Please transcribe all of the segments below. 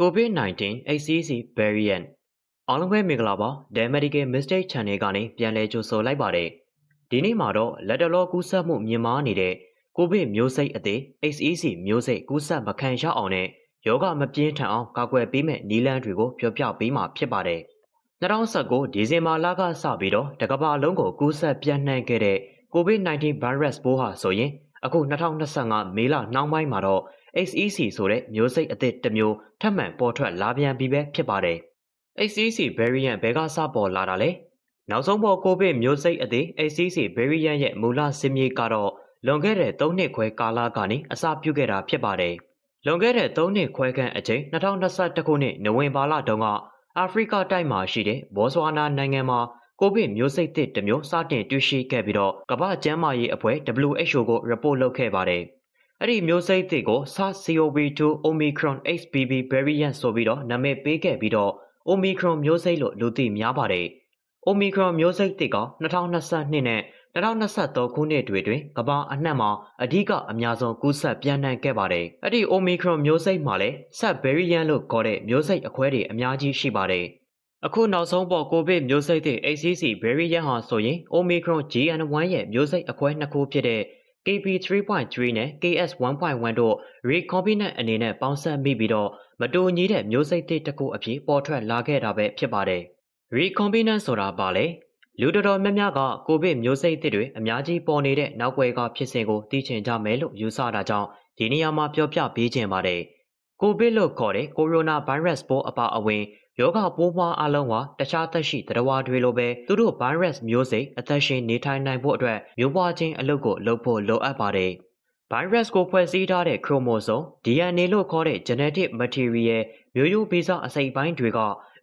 COVID-19 HCC variant အားလုံးပဲမင်္ဂလာပါ The Medical Mistake Channel ကနေပြန်လည်ကြိုဆိုလိုက်ပါတယ်ဒီနေ့မှာတော့လက်တလောကူးစက်မှုမြင့်မားနေတဲ့ကိုဗစ်မျိုးစိတ်အသေး HCC မျိုးစိတ်ကူးစက်မခံရအောင်နဲ့ယောဂမပြင်းထန်အောင်ကာကွယ်ပေးမဲ့နည်းလမ်းတွေကိုပြောပြပေးမှာဖြစ်ပါတယ်2019ဒီဇင်ဘာလကစပြီးတော့တကမ္ဘာလုံးကိုကူးစက်ပြန့်နှံ့ခဲ့တဲ့ COVID-19 virus ပိုးဟာဆိုရင်အခု2025မေလနှောင်းပိုင်းမှာတော့ HEC ဆိုတဲ့မျိုးစိတ်အသစ်တစ်မျိုးထပ်မံပေါ်ထွက်လာပြန်ပြီပဲဖြစ်ပါတယ်။ HEC variant ဘယ်ကစပေါ်လာတာလဲ။နောက်ဆုံးပေါ်ကိုဗစ်မျိုးစိတ်အသစ် HEC variant ရဲ့မူလစင်မြေကတော့လွန်ခဲ့တဲ့3နှစ်ခွဲကာလကနေအစပြုခဲ့တာဖြစ်ပါတယ်။လွန်ခဲ့တဲ့3နှစ်ခွဲခန့်အချိန်2021ခုနှစ်နိုဝင်ဘာလတုန်းကအာဖရိကတိုက်မှာရှိတဲ့ဘောဆွာနာနိုင်ငံမှာကိုဗစ်မျိုးစိတ်သစ်တစ်မျိုးစတင်တွေ့ရှိခဲ့ပြီးတော့ကမ္ဘာ့ကျန်းမာရေးအဖွဲ့ WHO ကို report လုပ်ခဲ့ပါတယ်။ အဲ့ဒီမျိုးစိတ်သစ်ကို SARS-CoV-2 Omicron XBB variant ဆိုပြီးတော့နာမည်ပေးခဲ့ပြီးတော့ Omicron မျိုးစိတ်လို့လူသိများပါတယ်။ Omicron မျိုးစိတ်သစ်က2022နဲ့2023ခုနှစ်တွေတွင်ကမ္ဘာအနှံ့မှာအဓိကအများဆုံးကူးစက်ပြန့်နှံ့ခဲ့ပါတယ်။အဲ့ဒီ Omicron မျိုးစိတ်မှာလည်း Sub variant လို့ခေါ်တဲ့မျိုးစိတ်အခွဲတွေအများကြီးရှိပါတယ်။အခုနောက်ဆုံးပေါ်ကိုဗစ်မျိုးစိတ်သစ် ACC variant ဟာဆိုရင် Omicron GN1 ရဲ့မျိုးစိတ်အခွဲနှစ်ခုဖြစ်တဲ့ KP3.3 နဲ့ KS1.1 တို့ recombinant အနေနဲ့ပေါင်းစပ်မိပြီးတော့မတူညီတဲ့မျိုးစိတ်သစ်တစ်ခုအဖြစ်ပေါ်ထွက်လာခဲ့တာပဲဖြစ်ပါတယ်။ recombinant ဆိုတာပါလေလူတော်တော်များများကကိုဗစ်မျိုးစိတ်သစ်တွေအများကြီးပေါ်နေတဲ့နောက်ွယ်ကဖြစ်စဉ်ကိုသိချင်ကြမယ်လို့ယူဆတာကြောင့်ဒီနေရာမှာပြောပြပေးခြင်းပါတယ်။ ကိုဗစ်လို့ခေါ်တဲ့ကိုရိုနာဗိုင်းရပ်စ်ပိုးအပါအဝင်ယောဂပိုးမွှားအလုံးဟာတခြားသက်ရှိတရားတွေလိုပဲသူတို့ virus မျိုးစိတ်အသက်ရှင်နေထိုင်နိုင်ဖို့အတွက်မျိုးပွားခြင်းအလုပ်ကိုလုပ်ဖို့လိုအပ်ပါတယ်။ virus ကိုဖွဲ့စည်းထားတဲ့ chromosome DNA လို့ခေါ်တဲ့ genetic material မျိုးရိုးဗီဇအစိတ်ပိုင်းတွေက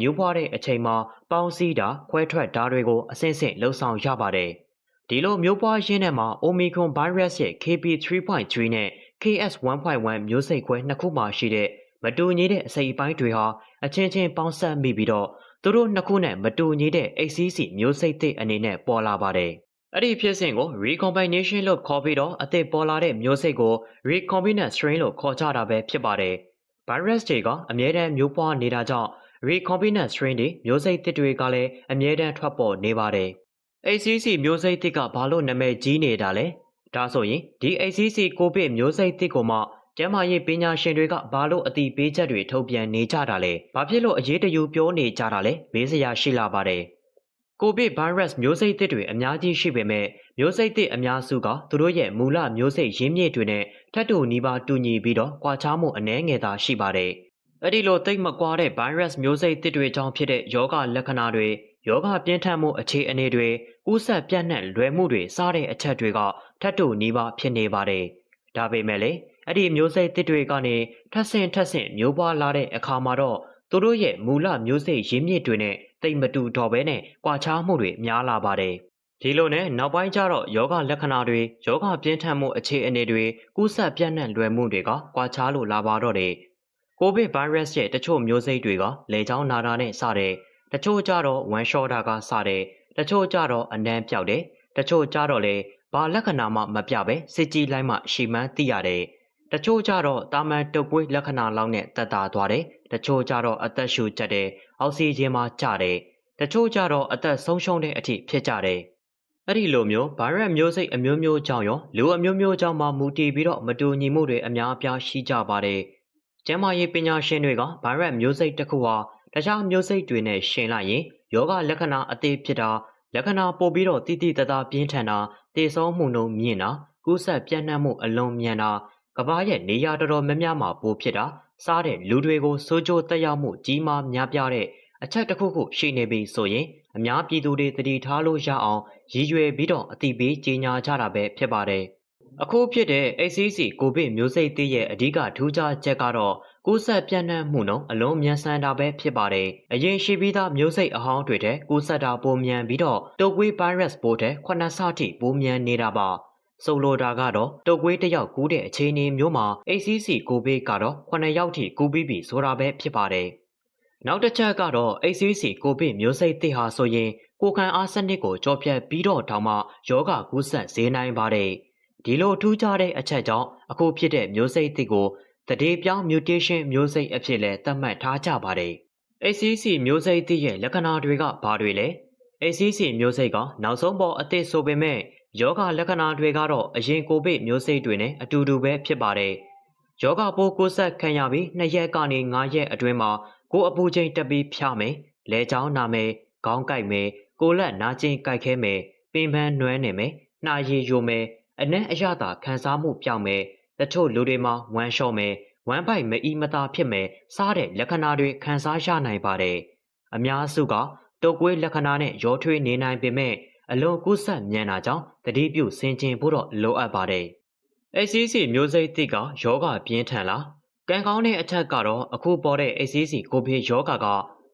မျိုးပွားတဲ့အချိန်မှာပေါင်းစည်းတာခွဲထွက်တာတွေကိုအဆင့်ဆင့်လှုပ်ဆောင်ရပါတယ်။ဒီလိုမျိုးပွားရင်းနဲ့မှာ Omicron virus ရဲ့ KP3.3 နဲ့ KS1.1 မျိုးစိတ်ခွဲနှစ်ခုမှရှိတဲ့မတူညီတဲ့အစိတ်အပိုင်းတွေဟာအချင်းချင်းပေါင်းစပ်မိပြီးတော့သူတို့နှစ်ခုနဲ့မတူညီတဲ့ ACC မျိုးစိတ်သစ်အနေနဲ့ပေါ်လာပါတယ်။အဲ့ဒီဖြစ်စဉ်ကို recombination လို့ခေါ်ပြီးတော့အသစ်ပေါ်လာတဲ့မျိုးစိတ်ကို recombinant strain လို့ခေါ်ကြတာပဲဖြစ်ပါတယ်။ virus တွေကအမြဲတမ်းမျိုးပွားနေတာကြောင့် recombinant strain တွေမျိုးစိတ်သစ်တွေကလည်းအမြဲတမ်းထွက်ပေါ်နေပါတယ်။ ACC မျိုးစိတ်သစ်ကဘာလို့နာမည်ကြီးနေတာလဲ။ ဒါဆိုရင်ဒီ ACC ကိုဗစ်မျိုးစိတ်သစ်ကိုမှကျန်းမာရေးပညာရှင်တွေကဘာလို့အတိပေးချက်တွေထုတ်ပြန်နေကြတာလဲ။ဘာဖြစ်လို့အရေးတယူပြောနေကြတာလဲမေးစရာရှိလာပါတယ်။ကိုဗစ်ဗိုင်းရပ်စ်မျိုးစိတ်သစ်တွေအများကြီးရှိပေမဲ့မျိုးစိတ်သစ်အများစုကသူတို့ရဲ့မူလမျိုးစိတ်ရင်းမြစ်တွေနဲ့ထပ်တူနီးပါးတူညီပြီးတော့ကွာခြားမှုအနည်းငယ်သာရှိပါတယ်။အဲ့ဒီလိုသိမ့်မကွာတဲ့ဗိုင်းရပ်စ်မျိုးစိတ်သစ်တွေကြောင့်ဖြစ်တဲ့ယောဂလက္ခဏာတွေ ယောဂပြင်းထန်မှုအခြေအနေတွေကူးစက်ပြန့်နှံ့လွယ်မှုတွေစတဲ့အချက်တွေကထပ်တူနီးပါးဖြစ်နေပါတယ်။ဒါပေမဲ့လေအဲ့ဒီမျိုးစိတ်တစ်တွေကနေထပ်ဆင့်ထပ်ဆင့်မျိုးပွားလာတဲ့အခါမှာတော့သူတို့ရဲ့မူလမျိုးစိတ်ရင်းမြစ်တွေနဲ့တိတ်မတူတော့ဘဲနဲ့ကွာခြားမှုတွေများလာပါတယ်။ဒီလိုနဲ့နောက်ပိုင်းကျတော့ယောဂလက္ခဏာတွေယောဂပြင်းထန်မှုအခြေအနေတွေကူးစက်ပြန့်နှံ့လွယ်မှုတွေကကွာခြားလို့လာပါတော့တယ်။ကိုဗစ်ဗိုင်းရပ်စ်ရဲ့တချို့မျိုးစိတ်တွေကလေကြောင်းနာတာနဲ့စတဲ့ တချို့ကြတော့ဝမ်ရှော့တာကစတဲ့တချို့ကြတော့အနံ့ပြောက်တယ်တချို့ကြတော့လေဘာလက္ခဏာမှမပြပဲစစ်ကြည့်လိုက်မှရှီမှန်းသိရတယ်။တချို့ကြတော့တာမန်တုပ်ကွေးလက္ခဏာလောက်နဲ့တက်တာသွားတယ်။တချို့ကြတော့အသက်ရှူကျက်တယ်။အောက်ဆီဂျင်မှာကျတယ်။တချို့ကြတော့အသက်ဆုံးရှုံးတဲ့အထိဖြစ်ကြတယ်။အဲ့ဒီလိုမျိုးဗိုင်းရပ်မျိုးစိတ်အမျိုးမျိုးကြောင့်ရောလူအမျိုးမျိုးကြောင့်မှမူတည်ပြီးတော့မတူညီမှုတွေအများအပြားရှိကြပါတယ်။ကျန်းမာရေးပညာရှင်တွေကဗိုင်းရပ်မျိုးစိတ်တစ်ခုဟာ တခြားမျိုးစိတ်တွေနဲ့ရှင်လိုက်ရင်ယောဂလက္ခဏာအသေးဖြစ်တာလက္ခဏာပိုပြီးတော့တိတိတသားပြင်းထန်တာတည်ဆုံးမှုနှုန်းမြင့်တာကူးစက်ပြန့်နှံ့မှုအလွန်မြန်တာကဘာရဲ့နေရာတော်တော်များများမှာပိုဖြစ်တာစားတဲ့လူတွေကိုစိုးကြိုးတက်ရောက်မှုကြီးမားများပြားတဲ့အချက်တစ်ခုခုရှိနေပြီဆိုရင်အများပြည်သူတွေတတိထားလို့ရအောင်ရည်ရွယ်ပြီးတော့အတိပေးကြေညာကြတာပဲဖြစ်ပါတယ်။ အခုဖြစ်တဲ့ ACC ကိုဗစ်မျိုးစိတ်သေးရဲ့အဓိကထူးခြားချက်ကတော့ကူးစက်ပြန့်နှံ့မှုနှုန်းအလုံးမြန်ဆန်တာပဲဖြစ်ပါတယ်။အရင်ရှိပြီးသားမျိုးစိတ်အဟောင်းတွေတဲ့ကူးစက်တာပိုမြန်ပြီးတော့တုပ်ကွေးဗိုင်းရပ်စ်ပိုးတဲ့ခုနှစ်ဆထိပိုမြန်နေတာပါ။ဆိုလိုတာကတော့တုပ်ကွေးတစ်ယောက်ကူးတဲ့အခြေအနေမျိုးမှာ ACC ကိုဗစ်ကတော့9ယောက်ထိကူးပြီးပြီဆိုတာပဲဖြစ်ပါတယ်။နောက်တစ်ချက်ကတော့ ACC ကိုဗစ်မျိုးစိတ်သစ်ဟာဆိုရင်ကိုခံအားစနစ်ကိုကြောပြတ်ပြီးတော့တောင်မှယောဂကူးစက်စေနိုင်ပါတယ်။ ဒီလိုထူးခြားတဲ့အချက်ကြောင့်အခုဖြစ်တဲ့မျိုးစိတ်သစ်ကိုတတိပြောင်း mutation မျိုးစိတ်အဖြစ်လည်းသတ်မှတ်ထားကြပါတယ်။ ACC မျိုးစိတ်သစ်ရဲ့လက္ခဏာတွေကဘာတွေလဲ။ ACC မျိုးစိတ်ကနောက်ဆုံးပေါ်အသစ်ဆိုပေမဲ့ယောဂလက္ခဏာတွေကတော့အရင်ကိုဗစ်မျိုးစိတ်တွေနဲ့အတူတူပဲဖြစ်ပါတယ်။ယောဂပိုးကိုဆက်ခံရပြီး2ရက်ကနေ9ရက်အတွင်းမှာကိုယ်အပူချိန်တက်ပြီးဖျားမယ်၊လဲချောင်းနာမယ်၊ခေါင်းကိုက်မယ်၊ကိုယ်လက်နာကျင်ကိုက်ခဲမယ်၊ပင်ပန်းနွမ်းနေမယ်၊နှာရည်ယိုမယ်၊ အနံ့အရသာခံစားမှုပြောင်းမယ်၊တချို့လူတွေမှာဝမ်းလျှော့မယ်၊ဝမ်းပိုက်မအီမသာဖြစ်မယ်စားတဲ့လက္ခဏာတွေခံစားရနိုင်ပါတယ်။အများစုကတုပ်ကွေးလက္ခဏာနဲ့ရောထွေးနေနိုင်ပေမဲ့အလွန်ကူးစက်မြန်တာကြောင့်တတိပြုဆင်ခြင်ဖို့တော့လိုအပ်ပါတယ်။ ACC မျိုးစိတ်သစ်ကယောဂပြင်းထန်လားကံကောင်းတဲ့အချက်ကတော့အခုပေါ်တဲ့ ACC ကိုဗစ်ယောဂက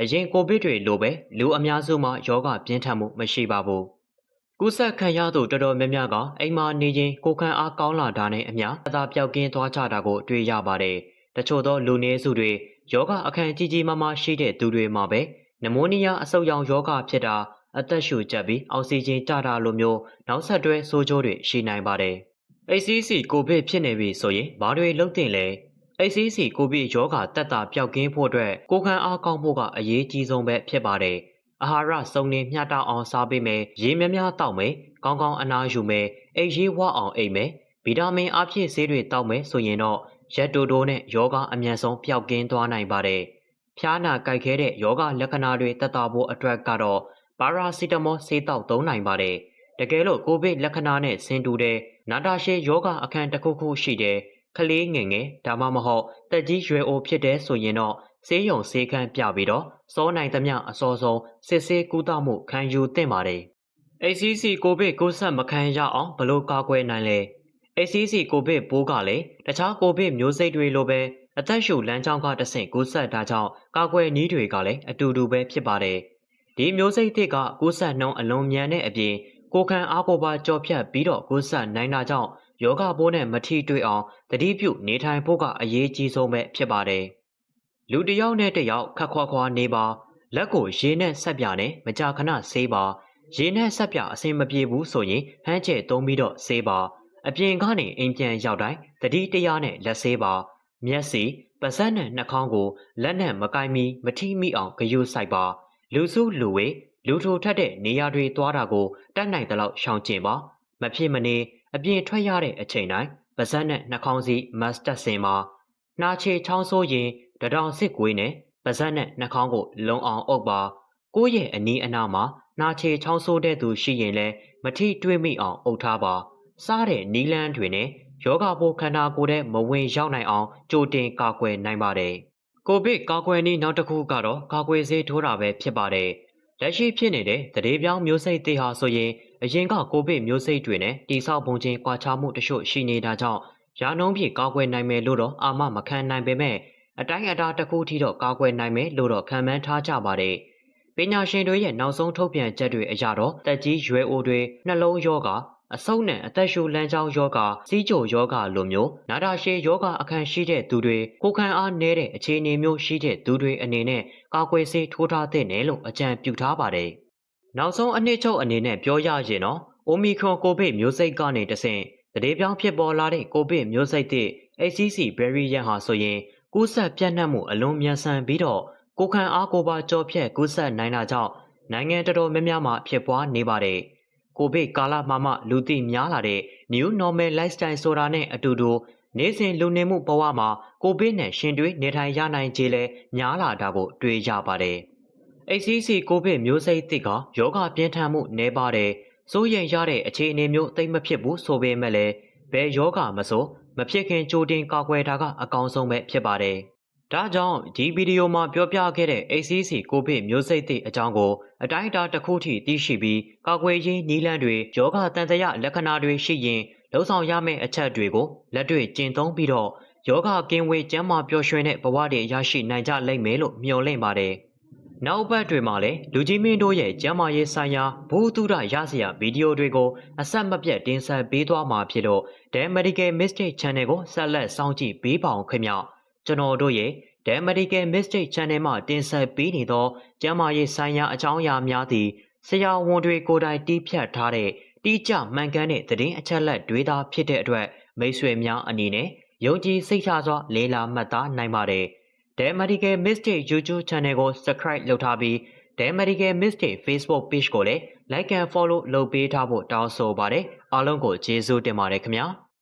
အရင်ကိုဗစ်တွေလိုပဲလူအများစုမှာယောဂပြင်းထန်မှုမရှိပါဘူး။ ကူးစက်ခံရသူတော်တော်များများကအိမ်မှာနေရင်ကိုခံအားကောင်းလာတာနဲ့အမျှအသာပြောက်ကင်းသွားကြတာကိုတွေ့ရပါတယ်။တချို့သောလူနည်းစုတွေယောဂအခန့်ကြီးကြီးမားမားရှိတဲ့သူတွေမှာပဲနမိုးနီးယားအဆုတ်ရောင်ယောဂဖြစ်တာအသက်ရှူကျပ်ပြီးအောက်ဆီဂျင်ကျတာလိုမျိုးနောက်ဆက်တွဲဆိုးကျိုးတွေရှိနိုင်ပါတယ်။ ACC ကိုဗစ်ဖြစ်နေပြီဆိုရင်ဘာတွေလုပ်တင်လဲ ACC ကိုဗစ်ရောဂါတက်တာပျောက်ကင်းဖို့အတွက်ကိုခံအားကောင်းဖို့ကအရေးကြီးဆုံးပဲဖြစ်ပါတယ်။ အာဟာရစုံလင်မျှတအောင်စားပေးမယ်၊ရေများများတောက်မယ်၊ကောင်းကောင်းအနားယူမယ်၊အိပ်ရေးဝအောင်အိပ်မယ်၊ဗီတာမင်အပြည့်ဆေးတွေတောက်မယ်ဆိုရင်တော့ရက်တိုတိုနဲ့ယောဂအမြန်ဆုံးပျောက်ကင်းသွားနိုင်ပါတယ်။ဖျားနာကြိုက်ခဲတဲ့ယောဂလက္ခဏာတွေတက်တာဖို့အတွက်ကတော့ပါရာစီတမောဆေးတောက်သုံးနိုင်ပါတယ်။တကယ်လို့ကိုဗစ်လက္ခဏာနဲ့ဆင်တူတဲ့နာတာရှည်ယောဂအခန်းတစ်ခုခုရှိတဲ့ကလေးငယ်ငယ်ဒါမှမဟုတ်တက်ကြီးရွယ်အိုဖြစ်တဲ့ဆိုရင်တော့ ဆေးရုံဆေးခန်းပြပြီးတော့စောနိုင်သမျှအစောဆုံးစစ်ဆေးကုသမှုခံယူသင့်ပါတယ်။ ACC ကိုဗစ်ကိုဆက်မခံရအောင်ဘလို့ကာကွယ်နိုင်လဲ ACC ကိုဗစ်ပိုးကလည်းတခြားကိုဗစ်မျိုးစိတ်တွေလိုပဲအသက်ရှူလမ်းကြောင်းကတဆင့်ကူးစက်တာကြောင့်ကာကွယ်နည်းတွေကလည်းအတူတူပဲဖြစ်ပါတယ်။ဒီမျိုးစိတ်သစ်ကကူးစက်နှုန်းအလွန်မြန်တဲ့အပြင်ကိုခံအားကိုပါကြော်ဖြတ်ပြီးတော့ကူးစက်နိုင်တာကြောင့်ယောဂပိုးနဲ့မထိတွေ့အောင်တတိပြုနေထိုင်ဖို့ကအရေးကြီးဆုံးပဲဖြစ်ပါတယ်။ လူတစ်ယောက်နဲ့တစ်ယောက်ခက်ခွာခွာနေပါလက်ကိုရေနဲ့ဆက်ပြနဲ့မကြာခဏဆေးပါရေနဲ့ဆက်ပြအဆင်မပြေဘူးဆိုရင်ဟန်းကျဲသုံးပြီးတော့ဆေးပါအပြင်ကနေအိမ်ပြန်ရောက်တိုင်းတတိတရားနဲ့လက်ဆေးပါမျက်စိပါးစပ်နဲ့နှာခေါင်းကိုလက်နဲ့မကိုင်းမီမထိမိအောင်ဂရုစိုက်ပါလူစုလူဝေးလူထိုထက်တဲ့နေရာတွေသွားတာကိုတတ်နိုင်သလောက်ရှောင်ကျဉ်ပါမဖြစ်မနေအပြင်ထွက်ရတဲ့အချိန်တိုင်းပါးစပ်နဲ့နှာခေါင်းစီမတ်တက်စင်ပါနှာချေချောင်းဆိုးရင် တဒေါင်စစ်ကွေးနဲ့ပါးစပ်နဲ့နှာခေါင်းကိုလုံအောင်အုပ်ပါကိုယ့်ရဲ့အနီးအနားမှာနှာချေချောင်းဆိုးတဲ့သူရှိရင်လည်းမထိတွေးမိအောင်အုပ်ထားပါစားတဲ့နီလန်းတွေနဲ့ယောဂပိုးခန္ဓာကိုယ်ထဲမဝင်ရောက်နိုင်အောင်ကြိုတင်ကာကွယ်နိုင်ပါတယ်ကိုဗစ်ကာကွယ်နည်းနောက်တစ်ခုကတော့ကာကွယ်ဆေးထိုးတာပဲဖြစ်ပါတယ်လက်ရှိဖြစ်နေတဲ့တရေပြောင်းမျိုးစိတ်သေးဟာဆိုရင်အရင်ကကိုဗစ်မျိုးစိတ်တွေနဲ့တိဆောက်ပုံချင်းကွာခြားမှုတချို့ရှိနေတာကြောင့်ရာနှုန်းပြည့်ကာကွယ်နိုင်မယ်လို့တော့အာမမခံနိုင်ပေမဲ့ အတိုင်းအတာတစ်ခုထိတော့ကာကွယ်နိုင်မယ်လို့တော့ခံမှန်းထားကြပါတယ်။ပညာရှင်တွေရဲ့နောက်ဆုံးထုတ်ပြန်ချက်တွေအရတော့တက်ကြီးရွယ်အိုတွေနှလုံးရောဂါအဆုတ်နဲ့အသက်ရှူလမ်းကြောင်းယောဂစီးကြိုယောဂလိုမျိုးနာတာရှည်ယောဂအခန့်ရှိတဲ့သူတွေကိုခံအားနည်းတဲ့အခြေအနေမျိုးရှိတဲ့သူတွေအနေနဲ့ကာကွယ်ဆေးထိုးထားတဲ့နယ်လို့အကြံပြုထားပါတယ်။နောက်ဆုံးအနှစ်ချုပ်အနေနဲ့ပြောရရင်တော့အိုမီခရွန်ကိုဗစ်မျိုးစိတ်ကနေတဆင့်တရေပြောင်းဖြစ်ပေါ်လာတဲ့ကိုဗစ်မျိုးစိတ်သစ် ACC variant ဟာဆိုရင် ကူးစက်ပြန့်နှံ့မှုအလွန်မြန်ဆန်ပြီးတော့ကိုခံအားကိုပါကြောဖြတ်ကူးစက်နိုင်တာကြောင့်နိုင်ငံတော်တော်များများမှာဖြစ်ပွားနေပါတယ်။ကိုဗစ်ကာလမှာမှလူသိများလာတဲ့ New Normal Lifestyle ဆိုတာနဲ့အတူတူနေ့စဉ်လူနေမှုဘဝမှာကိုဗစ်နဲ့ရှင်တွဲနေထိုင်ရနိုင်ခြေလဲများလာတာကိုတွေ့ရပါတယ်။ ACC ကိုဗစ်မျိုးစိတ်သစ်ကယောဂပြင်းထန်မှုနည်းပါတယ်။စိုးရိမ်ရတဲ့အခြေအနေမျိုးသိမ့်မဖြစ်ဘူးဆိုပေမဲ့လည်းဘယ်ယောဂမဆို မဖြစ်ခင်ကြိုတင်ကာကွယ်တာကအကောင်းဆုံးပဲဖြစ်ပါတယ်။ဒါကြောင့်ဒီဗီဒီယိုမှာပြောပြခဲ့တဲ့ ACC ကိုဗစ်မျိုးစိတ်သစ်အကြောင်းကိုအတိုင်းအတာတစ်ခုထိသိရှိပြီးကာကွယ်ရေးနည်းလမ်းတွေယောဂတန်တရာလက္ခဏာတွေရှိရင်လှုံ့ဆော်ရမယ့်အချက်တွေကိုလက်တွေ့ကျင့်သုံးပြီးတော့ယောဂကင်းဝေးကျန်းမာပျော်ရွှင်တဲ့ဘဝတွေရရှိနိုင်ကြလိမ့်မယ်လို့မျှော်လင့်ပါတယ်။ နောက်ပတ်တွေမှာလည်းလူကြီးမင်းတို့ရဲ့ကျမ်းမာရေးဆိုင်ရာဘူတုဒရစရာဗီဒီယိုတွေကိုအဆက်မပြတ်တင်ဆက်ပေးသွားမှာဖြစ်လို့ The Medical Mistake Channel ကိုဆက်လက်စောင့်ကြည့်ပေးပါအောင်ခင်ဗျ။ကျွန်တော်တို့ရဲ့ The Medical Mistake Channel မှာတင်ဆက်ပေးနေသောကျမ်းမာရေးဆိုင်ရာအကြောင်းအရာများသည့်ဆရာဝန်တွေကိုယ်တိုင်တီးဖြတ်ထားတဲ့တိကျမှန်ကန်တဲ့သတင်းအချက်အလက်တွေသာဖြစ်တဲ့အတွက်မိတ်ဆွေများအနေနဲ့ယုံကြည်စိတ်ချစွာလေးလာမှတ်သားနိုင်ပါတယ်။ The Medical Mistake YouTube Channel ကို Subscribe လုပ်ထားပြီး The Medical Mistake Facebook Page ကိုလည်း Like and Follow လုပ်ပေးထားဖို့တောင်းဆိုပါတယ်။အားလုံးကိုကျေးဇူးတင်ပါတယ်ခင်ဗျာ။